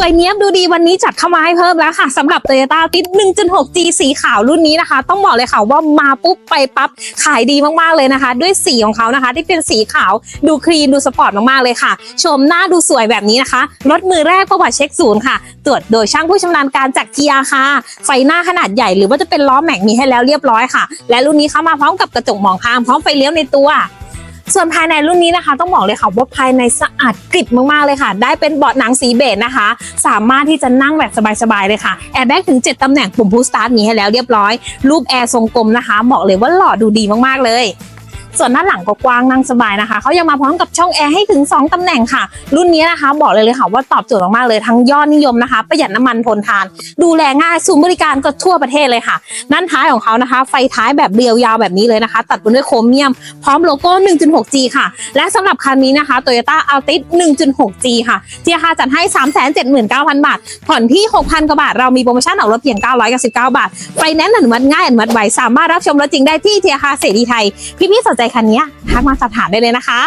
วยเนี้ยบดูดีวันนี้จัดเข้ามาให้เพิ่มแล้วค่ะสำหรับ Toyota ติด 1.6G สีขาวรุ่นนี้นะคะ ต้องบอกเลยค่ะว่ามาปุ๊บไปปั๊บขายดีมากๆเลยนะคะ ด้วยสีของเขานะคะ ที่เป็นสีขาวดูคลีนดูสปอร์ตมากๆเลยค่ะ ชมหน้าดูสวยแบบนี้นะคะรถมือแรกประวัติเช็คศูนย์ค่ะ ตรวจโดยช่างผู้ชำนาญการจากเกียร์ค่ะไฟหน้าขนาดใหญ่หรือว่าจะเป็นล้อแม็กมีให้แล้วเรียบร้อยค่ะ และรุ่นนี้เข้ามาพร้อมกับกระจกมองข้างพร้อมไฟเลี้ยวในตัว ส่วนภายในรุ่นนี้นะคะต้องบอกเลยค่ะว่าภายในสะอาดกริบมากๆเลยค่ะ ได้เป็นเบาะหนังสีเบจนะคะ สามารถที่จะนั่งแบบสบายๆเลยค่ะแอร์แบ็กถึง 7 ตำแหน่งปุ่มพูสตาร์ทมีให้แล้วเรียบร้อย รูปแอร์ทรงกลมนะคะบอกเลยว่าหล่อดูดีมากๆเลย ส่วนด้านหลังก็กว้างนั่งสบายนะคะเขายังมาพร้อมกับช่องแอร์ให้ถึง 2ตำแหน่งค่ะ รุ่นนี้นะคะ บอกเลยเลยค่ะว่าตอบโจทย์มากๆเลยทั้งยอดนิยมนะคะ ประหยัดน้ำมันทนทาน ดูแลง่ายศูนย์บริการก็ทั่วประเทศเลยค่ะด้านท้ายของเขานะคะ ไฟท้ายแบบเรียวยาวแบบนี้เลยนะคะ ตัดบนด้วยโครเมียม พร้อมโลโก้ 1.6G ค่ะ และสำหรับคันนี้นะคะ Toyota Altis 1.6G ค่ะที่ราคาจัดให้ 379,000 บาท ผ่อนที่ 6,000 กว่าบาท เรามีโปรโมชั่นออกรถเพียง 999 บาท ไฟแนนซ์อนุมัติง่ายอนุมัติไวสามารถรับชมรถจริงได้ที่เทียคาเสรีไทย พี่ๆสนใจคันนี้ทักมาสอบถามได้เลยนะคะ